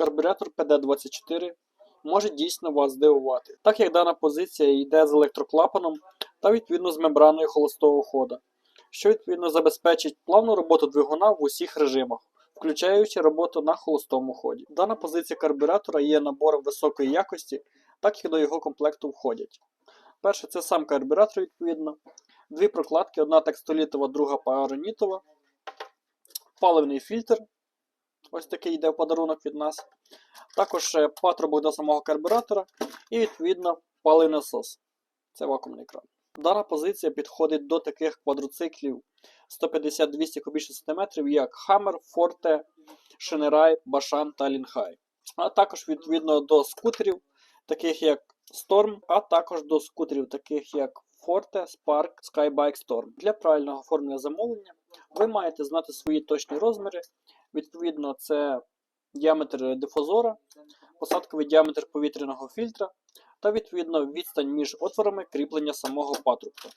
Карбюратор PD24 може дійсно вас здивувати, так як дана позиція йде з електроклапаном та відповідно з мембраною холостого хода, що відповідно забезпечить плавну роботу двигуна в усіх режимах, включаючи роботу на холостому ході. Дана позиція карбюратора є набором високої якості, так як до його комплекту входять. Перше це сам карбюратор, відповідно, дві прокладки, одна текстолітова, друга паранітова, паливний фільтр. Ось такий йде в подарунок від нас. Також е, патрубок до самого карбюратора і, відповідно, паливний насос. Це вакуумний кран. Дана позиція підходить до таких квадроциклів 150-200 кубічних сантиметрів, як Hammer, Forte, Shinerai, Bashan та Linhai. А також відповідно до скутерів, таких як Storm, а також до скутерів, таких як Forte, Spark, Skybike Storm. Для правильного оформлення замовлення ви маєте знати свої точні розміри. Відповідно, це діаметр дифузора, посадковий діаметр повітряного фільтра та відповідно відстань між отворами кріплення самого патрубка.